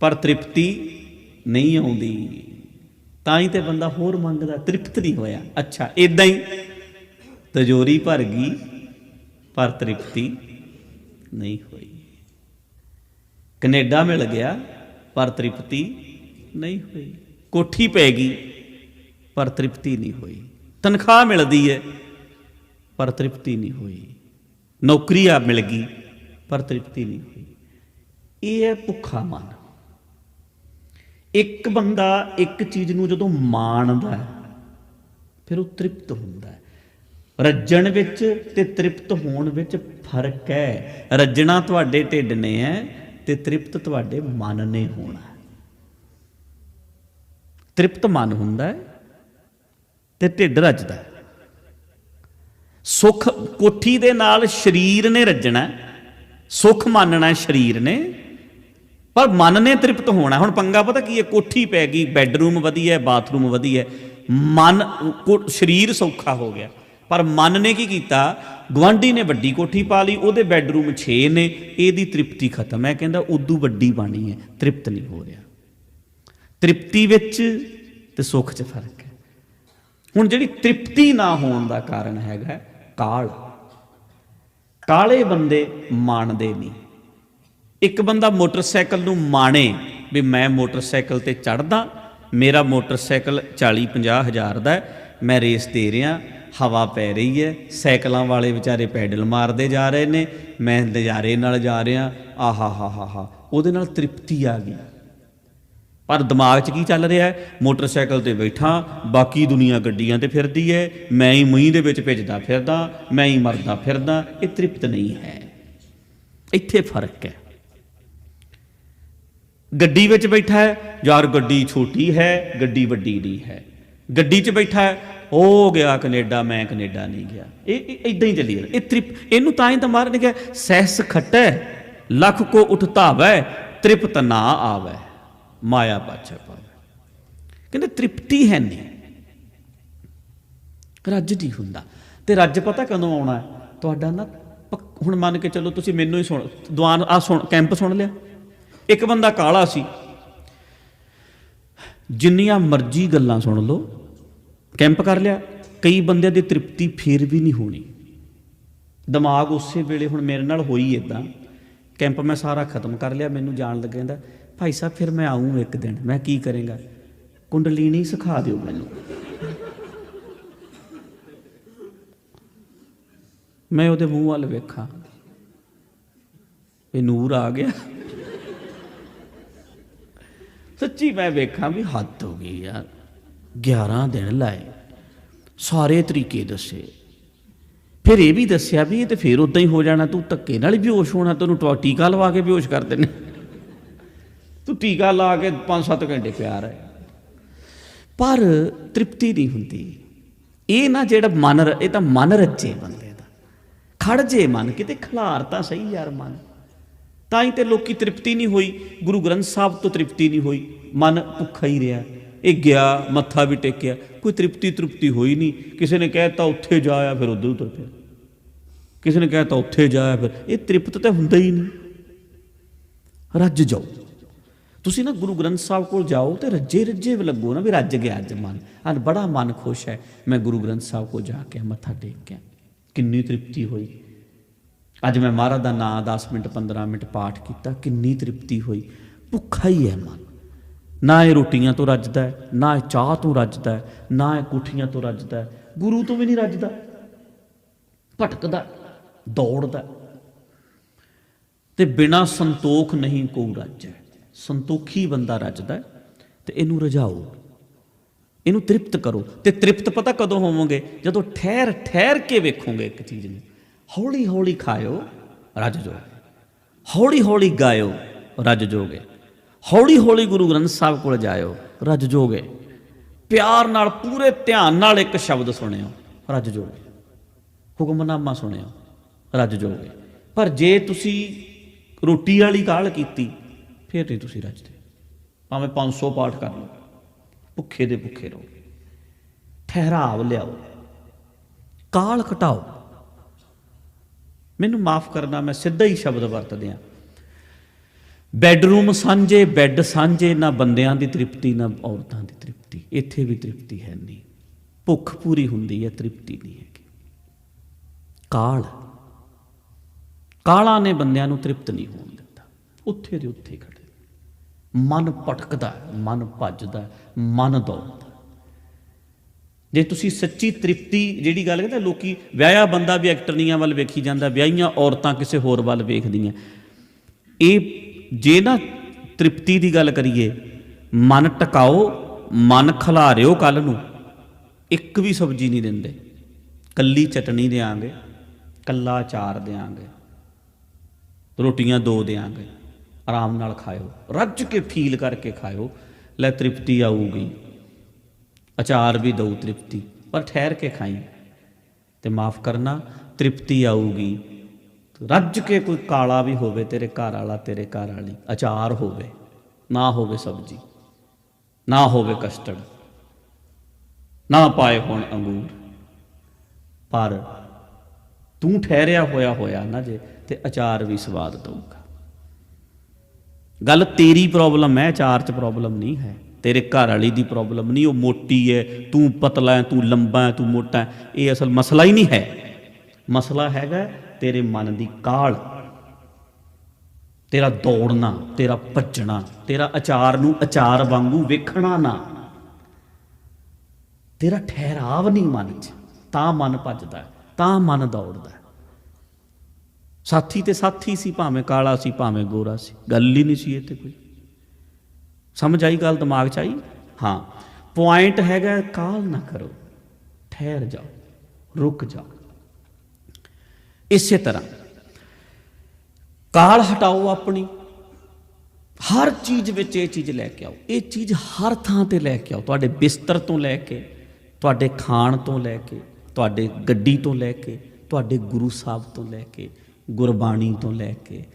ਪਰ ਤ੍ਰਿਪਤੀ ਨਹੀਂ ਆਉਂਦੀ। ਤਾਂ ਹੀ ਤੇ ਬੰਦਾ ਹੋਰ ਮੰਗਦਾ, ਤ੍ਰਿਪਤ ਨਹੀਂ ਹੋਇਆ। ਅੱਛਾ ਇਦਾਂ ਹੀ ਤਜੋਰੀ ਭਰ ਗਈ, ਪਰ ਤ੍ਰਿਪਤੀ ਨਹੀਂ ਹੋਈ। ਕੈਨੇਡਾ ਮਿਲ ਗਿਆ, ਪਰ ਤ੍ਰਿਪਤੀ ਨਹੀਂ ਹੋਈ। ਕੋਠੀ ਪੈ ਗਈ, ਪਰ ਤ੍ਰਿਪਤੀ ਨਹੀਂ ਹੋਈ। ਤਨਖਾਹ ਮਿਲਦੀ ਹੈ ਪਰ ਤ੍ਰਿਪਤੀ ਨਹੀਂ ਹੋਈ। ਨੌਕਰੀ ਆ ਮਿਲ ਗਈ, ਪਰ ਤ੍ਰਿਪਤੀ ਨਹੀਂ ਹੋਈ। ਇਹ ਹੈ ਭੁੱਖਾ ਮਨ। ਇੱਕ ਬੰਦਾ ਇੱਕ ਚੀਜ਼ ਨੂੰ ਜਦੋਂ ਮਾਣਦਾ ਹੈ, ਫਿਰ ਉਹ ਤ੍ਰਿਪਤ ਹੁੰਦਾ ਹੈ ਰੱਜਣ ਵਿੱਚ ਤੇ ਤ੍ਰਿਪਤ ਹੋਣ ਵਿੱਚ ਫ਼ਰਕ ਹੈ ਰੱਜਣਾ ਤੁਹਾਡੇ ਢਿੱਡ ਨੇ ਹੈ ਤੇ ਤ੍ਰਿਪਤ ਤੁਹਾਡੇ ਮਨ ਨੇ ਹੋਣਾ ਤ੍ਰਿਪਤ ਮਨ ਹੁੰਦਾ ਹੈ ਤੇ ਢਿੱਡ ਰੱਜਦਾ ਹੈ। ਸੁਖ ਕੋਠੀ ਦੇ ਨਾਲ ਸਰੀਰ ਨੇ ਰੱਜਣਾ ਹੈ। ਸੁਖ ਮੰਨਣਾ ਸਰੀਰ ਨੇ ਪਰ ਮਨ ਨੇ ਤ੍ਰਿਪਤ ਹੋਣਾ। ਹੁਣ ਪੰਗਾ ਪਤਾ ਕੀ ਹੈ? ਕੋਠੀ ਪੈ ਗਈ, ਬੈੱਡਰੂਮ ਵਧੀਆ ਬਾਥਰੂਮ ਵਧੀਆ ਮਨ, ਕੋ- ਸਰੀਰ ਸੌਖਾ ਹੋ ਗਿਆ। ਪਰ ਮਨ ਨੇ ਕੀ ਕੀਤਾ? ਗਵਾਂਢੀ ਨੇ ਵੱਡੀ ਕੋਠੀ ਪਾ ਲਈ, ਉਹਦੇ ਬੈੱਡਰੂਮ 6 ਨੇ, ਇਹਦੀ ਤ੍ਰਿਪਤੀ ਖਤਮ। ਹੈ ਕਹਿੰਦਾ, ਉਦੋਂ ਵੱਡੀ ਬਾਣੀ ਹੈ, ਤ੍ਰਿਪਤ ਨਹੀਂ ਹੋ ਰਿਹਾ। ਤ੍ਰਿਪਤੀ ਵਿੱਚ ਤੇ ਸੁੱਖ 'ਚ ਫ਼ਰਕ ਹੈ। ਹੁਣ ਜਿਹੜੀ ਤ੍ਰਿਪਤੀ ਨਾ ਹੋਣ ਦਾ ਕਾਰਨ ਹੈਗਾ, ਕਾਲ। ਕਾਲੇ ਬੰਦੇ ਮਾਣਦੇ ਨਹੀਂ। ਇੱਕ ਬੰਦਾ ਮੋਟਰਸਾਈਕਲ ਨੂੰ ਮਾਣੇ ਵੀ ਮੈਂ ਮੋਟਰਸਾਈਕਲ ਤੇ ਚੜਦਾ ਮੇਰਾ ਮੋਟਰਸਾਈਕਲ 40 50 ਹਜ਼ਾਰ ਦਾ ਮੈਂ ਰੇਸ ਦੇ ਰਿਹਾ, ਹਵਾ ਪੈ ਰਹੀ ਹੈ, ਸਾਈਕਲਾਂ ਵਾਲੇ ਵਿਚਾਰੇ ਪੈਡਲ ਮਾਰਦੇ ਜਾ ਰਹੇ ਨੇ, ਮੈਂ ਨਜ਼ਾਰੇ ਨਾਲ ਜਾ ਰਿਹਾ ਆਹਾ ਹਾ ਹਾ ਹਾ ਉਹਦੇ ਨਾਲ ਤ੍ਰਿਪਤੀ ਆ ਗਈ। ਪਰ ਦਿਮਾਗ 'ਚ ਕੀ ਚੱਲ ਰਿਹਾ ਹੈ? ਮੋਟਰਸਾਈਕਲ ਤੇ ਬੈਠਾ, ਬਾਕੀ ਦੁਨੀਆ ਗੱਡੀਆਂ ਤੇ ਫਿਰਦੀ ਹੈ, ਮੈਂ ਹੀ ਮੂੰਹ ਦੇ ਵਿੱਚ ਭਿੱਜਦਾ ਫਿਰਦਾ, ਮੈਂ ਹੀ ਮਰਦਾ ਫਿਰਦਾ, ਇਹ ਤ੍ਰਿਪਤ ਨਹੀਂ ਹੈ। ਇੱਥੇ ਫ਼ਰਕ ਹੈ। ਗੱਡੀ ਵਿੱਚ ਬੈਠਾ ਹੈ, ਯਾਰ ਗੱਡੀ ਛੋਟੀ ਹੈ, ਗੱਡੀ ਵੱਡੀ ਦੀ ਹੈ। ਗੱਡੀ 'ਚ ਬੈਠਾ ਹੈ ਉਹ ਗਿਆ ਕੈਨੇਡਾ, ਮੈਂ ਕੈਨੇਡਾ ਨਹੀਂ ਗਿਆ। ਇਹ ਇਦਾਂ ਹੀ ਚੱਲੀ ਜਾਂਦਾ। ਇਹ ਤ੍ਰਿਪ ਇਹਨੂੰ ਤਾਂ ਹੀ ਤਾਂ ਮਾਰ ਨੇ ਕਿਹਾ, ਸਹਿਸ ਖਟੈ, ਲੱਖ ਕੋ ਉਠਤਾਵੈ ਤ੍ਰਿਪਤ ਨਾ ਆਵੈ, ਮਾਇਆ ਪਾਛੈ ਪਾਵੈ। ਕਹਿੰਦੇ ਤ੍ਰਿਪਤੀ ਹੈ ਨਹੀਂ। ਰੱਜ ਨਹੀਂ ਹੁੰਦਾ। ਤੇ ਰੱਜ ਪਤਾ ਕਦੋਂ ਆਉਣਾ ਤੁਹਾਡਾ ਨਾ ਪੱਕ- ਹੁਣ ਮੰਨ ਕੇ ਚੱਲੋ ਤੁਸੀਂ ਮੈਨੂੰ ਹੀ ਸੁਣ ਦੁਆਨ ਆ ਸੁਣ ਕੈਂਪ ਸੁਣ ਲਿਆ। ਇੱਕ ਬੰਦਾ ਕਾਲਾ ਸੀ। ਜਿੰਨੀਆਂ ਮਰਜ਼ੀ ਗੱਲਾਂ ਸੁਣ ਲਓ, ਕੈਂਪ ਕਰ ਲਿਆ, ਕਈ ਬੰਦਿਆਂ ਦੀ ਤ੍ਰਿਪਤੀ ਫੇਰ ਵੀ ਨਹੀਂ ਹੋਣੀ। ਦਿਮਾਗ ਉਸੇ ਵੇਲੇ ਹੁਣ ਮੇਰੇ ਨਾਲ ਹੋਈ ਇਦਾਂ ਕੈਂਪ ਮੈਂ ਸਾਰਾ ਖਤਮ ਕਰ ਲਿਆ, ਮੈਨੂੰ ਜਾਣ ਲੱਗਾ ਕਹਿੰਦਾ, ਭਾਈ ਸਾਹਿਬ, ਫਿਰ ਮੈਂ ਆਉਂ ਇੱਕ ਦਿਨ, ਮੈਂ ਕੀ ਕਰਾਂਗਾ? ਕੁੰਡਲੀਨੀ ਸਿਖਾ ਦਿਓ ਮੈਨੂੰ। ਮੈਂ ਉਹਦੇ ਮੂੰਹ ਵੱਲ ਵੇਖਾਂ, ਇਹ ਨੂਰ ਆ ਗਿਆ। ਸੱਚੀ ਮੈਂ ਵੇਖਾਂ ਵੀ ਹੱਦ ਹੋ ਗਈ ਯਾਰ 11 ਦਿਨ ਲਾਏ, ਸਾਰੇ ਤਰੀਕੇ ਦੱਸੇ। ਫਿਰ ਇਹ ਵੀ ਦੱਸਿਆ ਵੀ ਇਹ ਤੇ ਫਿਰ ਉਦਾਂ ਹੀ ਹੋ ਜਾਣਾ, ਤੂੰ ਧੱਕੇ ਨਾਲ ਹੀ ਬੇਹੋਸ਼ ਹੋਣਾ, ਤੈਨੂੰ ਟੋ- ਟੀਕਾ ਲਵਾ ਕੇ ਬੇਹੋਸ਼ ਕਰ ਦੇਣੇ ਤੂੰ ਟੀਕਾ ਲਾ ਕੇ 5-7 ਘੰਟੇ ਪਿਆ ਰਹੇ ਪਰ ਤ੍ਰਿਪਤੀ ਨਹੀਂ ਹੁੰਦੀ। ਇਹ ਨਾ ਜਿਹੜਾ ਮਨ ਇਹ ਤਾਂ ਮਨ ਰੱਜੇ ਬੰਦੇ ਦਾ। ਖੜ ਜੇ ਮਨ, ਕਿਤੇ ਖਿਲਾਰ ਤਾਂ ਸਹੀ ਯਾਰ ਮਨ। ਤਾਂ ਹੀ ਤੇ ਲੋਕੀ ਤ੍ਰਿਪਤੀ ਨਹੀਂ ਹੋਈ, ਗੁਰੂ ਗ੍ਰੰਥ ਸਾਹਿਬ ਤੋਂ ਤ੍ਰਿਪਤੀ ਨਹੀਂ ਹੋਈ। ਮਨ ਭੁੱਖਾ ਹੀ ਰਿਹਾ। ਇਹ ਗਿਆ, ਮੱਥਾ ਵੀ ਟੇਕਿਆ। ਕੋਈ ਤ੍ਰਿਪਤੀ ਤ੍ਰਿਪਤੀ ਹੋਈ ਨਹੀਂ। ਕਿਸੇ ਨੇ ਕਹਿਤਾ ਉੱਥੇ ਜਾਇਆ ਫਿਰ ਉਧਰ ਉਧਰ ਪਿਆ। ਕਿਸੇ ਨੇ ਕਹਿਤਾ ਉੱਥੇ ਜਾਇਆ ਫਿਰ। ਇਹ ਤ੍ਰਿਪਤ ਤਾਂ ਹੁੰਦਾ ਹੀ ਨਹੀਂ। ਰੱਜ ਜਾਓ। ਤੁਸੀਂ ਨਾ ਗੁਰੂ ਗ੍ਰੰਥ ਸਾਹਿਬ ਕੋਲ ਜਾਓ ਤੇ ਰੱਜੇ ਰੱਜੇ ਲੱਗੋ ਨਾ ਵੀ ਰੱਜ ਗਿਆ ਅੱਜ ਮਨ। ਅੱਜ ਬੜਾ ਮਨ ਖੁਸ਼ ਹੈ। ਮੈਂ ਗੁਰੂ ਗ੍ਰੰਥ ਸਾਹਿਬ ਕੋਲ ਜਾ ਕੇ ਮੱਥਾ ਟੇਕ ਕੇ ਕਿੰਨੀ ਤ੍ਰਿਪਤੀ ਹੋਈ। ਅੱਜ ਮੈਂ ਮਹਾਰਾਜ ਦਾ ਨਾਮ 10 ਮਿੰਟ 15 ਮਿੰਟ ਪਾਠ ਕੀਤਾ, ਕਿੰਨੀ ਤ੍ਰਿਪਤੀ ਹੋਈ। ਭੁੱਖਾ ਹੀ ਹੈ ਮਨ। ਨਾ ਇਹ ਰੋਟੀਆਂ ਤੋਂ ਰੱਜਦਾ ਹੈ, ਨਾ ਇਹ ਚਾਹ ਤੋਂ ਰੱਜਦਾ ਹੈ, ਨਾ ਇਹ ਕੁੱਠੀਆਂ ਤੋਂ ਰੱਜਦਾ ਹੈ। ਗੁਰੂ ਤੋਂ ਵੀ ਨਹੀਂ ਰੱਜਦਾ। ਭਟਕਦਾ, ਦੌੜਦਾ। ਤੇ ਬਿਨਾ ਸੰਤੋਖ ਨਹੀਂ ਕੋ ਰੱਜੈ? ਸੰਤੋਖੀ ਬੰਦਾ ਰੱਜਦਾ ਹੈ ਤੇ ਇਹਨੂੰ ਰਜਾਓ। ਇਹਨੂੰ ਤ੍ਰਿਪਤ ਕਰੋ। ਤੇ ਤ੍ਰਿਪਤ ਪਤਾ ਕਦੋਂ ਹੋਵੋਗੇ? ਜਦੋਂ ਠਹਿਰ ਠਹਿਰ ਕੇ ਵੇਖੋਗੇ ਇੱਕ ਚੀਜ਼ ਨੂੰ। ਹੌਲੀ ਹੌਲੀ ਖਾਇਓ, ਰੱਜ ਜੋਗੇ ਹੌਲੀ ਹੌਲੀ ਗਾਇਓ, ਰੱਜ ਜੋਗੇ ਹੌਲੀ ਹੌਲੀ ਗੁਰੂ ਗ੍ਰੰਥ ਸਾਹਿਬ ਕੋਲ ਜਾਇਓ, ਰੱਜ ਜੋਗੇ ਪਿਆਰ ਨਾਲ, ਪੂਰੇ ਧਿਆਨ ਨਾਲ ਇੱਕ ਸ਼ਬਦ ਸੁਣਿਓ, ਰੱਜ ਜੋਗੇ ਹੁਕਮਨਾਮਾ ਸੁਣਿਓ, ਰੱਜ ਜੋਗੇ ਪਰ ਜੇ ਤੁਸੀਂ ਰੋਟੀ ਵਾਲੀ ਕਾਹਲ ਕੀਤੀ, ਫਿਰ ਨਹੀਂ ਤੁਸੀਂ ਰੱਜਦੇ। ਭਾਵੇਂ 500 ਪਾਠ ਕਰ ਲਓ, ਭੁੱਖੇ ਦੇ ਭੁੱਖੇ ਰਹੋ। ਠਹਿਰਾਵ ਲਿਆਓ। ਕਾਲ ਘਟਾਓ। ਮੈਨੂੰ ਮਾਫ ਕਰਨਾ, ਮੈਂ ਸਿੱਧਾ ਹੀ ਸ਼ਬਦ ਵਰਤਦਿਆਂ ਬੈੱਡਰੂਮ ਸਾਂਝੇ, ਬੈੱਡ ਸਾਂਝੇ, ਨਾ ਬੰਦਿਆਂ ਦੀ ਤ੍ਰਿਪਤੀ, ਨਾ ਔਰਤਾਂ ਦੀ ਤ੍ਰਿਪਤੀ। ਇੱਥੇ ਵੀ ਤ੍ਰਿਪਤੀ ਹੈ ਨਹੀਂ। ਭੁੱਖ ਪੂਰੀ ਹੁੰਦੀ ਹੈ, ਤ੍ਰਿਪਤੀ ਨਹੀਂ ਹੈਗੀ। ਕਾਲ। ਕਾਲਾਂ ਨੇ ਬੰਦਿਆਂ ਨੂੰ ਤ੍ਰਿਪਤ ਨਹੀਂ ਹੋਣ ਦਿੱਤਾ। ਉੱਥੇ ਦੇ ਉੱਥੇ ਖੜੇ। ਮਨ ਭਟਕਦਾ ਮਨ ਭੱਜਦਾ ਮਨ ਦੌੜਦਾ ਜੇ ਤੁਸੀਂ ਸੱਚੀ ਤ੍ਰਿਪਤੀ ਜਿਹੜੀ ਗੱਲ ਕਹਿੰਦੇ ਲੋਕੀ ਵਿਆਹਿਆ ਬੰਦਾ ਵੀ ਐਕਟਰਨੀਆਂ ਵੱਲ ਵੇਖੀ ਜਾਂਦਾ, ਵਿਆਹੀਆਂ ਔਰਤਾਂ ਕਿਸੇ ਹੋਰ ਵੱਲ ਵੇਖਦੀਆਂ। ਇਹ ਜੇ ਨਾ ਤ੍ਰਿਪਤੀ ਦੀ ਗੱਲ ਕਰੀਏ, ਮਨ ਟਿਕਾਓ, ਮਨ ਖਿਲਾਰਿਓ ਕੱਲ ਨੂੰ, ਇੱਕ ਵੀ ਸਬਜ਼ੀ ਨਹੀਂ ਦਿੰਦੇ। ਕੱਲੀ ਚਟਣੀ ਦੇਾਂਗੇ ਕੱਲਾ ਅਚਾਰ ਦੇਾਂਗੇ ਰੋਟੀਆਂ ਦੋ ਦੇਾਂਗੇ ਆਰਾਮ ਨਾਲ ਖਾਇਓ, ਰੱਜ ਕੇ ਫੀਲ ਕਰਕੇ ਖਾਇਓ, ਲੈ ਤ੍ਰਿਪਤੀ ਆਊਗੀ। ਅਚਾਰ ਵੀ ਦਊ ਤ੍ਰਿਪਤੀ, ਪਰ ਠਹਿਰ ਕੇ ਖਾਈ। ਤੇ ਮਾਫ ਕਰਨਾ, ਤ੍ਰਿਪਤੀ ਆਊਗੀ। ਰੱਜ ਕੇ ਕੋਈ ਕਾਲਾ ਵੀ ਹੋਵੇ, ਤੇਰੇ ਘਰ ਵਾਲਾ ਤੇਰੇ ਘਰ ਵਾਲੀ। ਅਚਾਰ ਹੋਵੇ, ਨਾ ਹੋਵੇ ਸਬਜੀ, ਨਾ ਹੋਵੇ ਕਸਟਰਡ, ਨਾ ਪਾਏ ਹੋਣ ਅੰਗੂਰ। ਪਰ ਤੂੰ ਠਹਿਰਿਆ ਹੋਇਆ ਹੋਇਆ ਨਾ ਜੇ, ਤੇ ਅਚਾਰ ਵੀ ਸਵਾਦ ਦਊਗਾ। ਗੱਲ ਤੇਰੀ ਪ੍ਰੋਬਲਮ ਹੈ, ਅਚਾਰ 'ਚ ਪ੍ਰੋਬਲਮ ਨਹੀਂ ਹੈ। ਤੇਰੇ ਘਰ ਵਾਲੀ ਦੀ ਪ੍ਰੋਬਲਮ ਨਹੀਂ, ਉਹ ਮੋਟੀ ਹੈ ਤੂੰ ਪਤਲਾ ਹੈ ਤੂੰ ਲੰਬਾ ਹੈ ਤੂੰ ਮੋਟਾ ਹੈ ਇਹ ਅਸਲ ਮਸਲਾ ਹੀ ਨਹੀਂ ਹੈ। ਮਸਲਾ ਹੈਗਾ ਤੇਰੇ ਮਨ ਦੀ ਕਾਲ। ਤੇਰਾ ਦੌੜਨਾ, ਤੇਰਾ ਭੱਜਣਾ, ਤੇਰਾ ਅਚਾਰ ਨੂੰ ਅਚਾਰ ਵਾਂਗੂ ਵੇਖਣਾ ਨਾ। ਤੇਰਾ ਠਹਿਰਾਵ ਨਹੀਂ ਮਨ 'ਚ, ਤਾਂ ਮਨ ਭੱਜਦਾ, ਤਾਂ ਮਨ ਦੌੜਦਾ। ਸਾਥੀ ਤੇ ਸਾਥੀ ਸੀ, ਭਾਵੇਂ ਕਾਲਾ ਸੀ, ਭਾਵੇਂ ਗੋਰਾ ਸੀ, ਗੱਲ ਹੀ ਨਹੀਂ ਸੀ ਇਹ ਤੇ ਕੋਈ। ਸਮਝ ਆਈ ਗੱਲ, ਦਿਮਾਗ 'ਚ ਆਈ? ਹਾਂ। ਪੁਆਇੰਟ ਹੈਗਾ, ਕਾਲ ਨਾ ਕਰੋ। ਠਹਿਰ ਜਾਓ। ਰੁਕ ਜਾਓ। ਇਸੇ ਤਰ੍ਹਾਂ। ਕਾਲ ਹਟਾਓ ਆਪਣੀ। ਹਰ ਚੀਜ਼ ਵਿੱਚ ਇਹ ਚੀਜ਼ ਲੈ ਕੇ ਆਓ। ਇਹ ਚੀਜ਼ ਹਰ ਥਾਂ ਤੇ ਲੈ ਕੇ ਆਓ। ਤੁਹਾਡੇ ਬਿਸਤਰ ਤੋਂ ਲੈ ਕੇ, ਤੁਹਾਡੇ ਖਾਣ ਤੋਂ ਲੈ ਕੇ, ਤੁਹਾਡੇ ਗੱਡੀ ਤੋਂ ਲੈ ਕੇ, ਤੁਹਾਡੇ ਗੁਰੂ ਸਾਹਿਬ ਤੋਂ ਲੈ ਕੇ, ਗੁਰਬਾਣੀ ਤੋਂ ਲੈ ਕੇ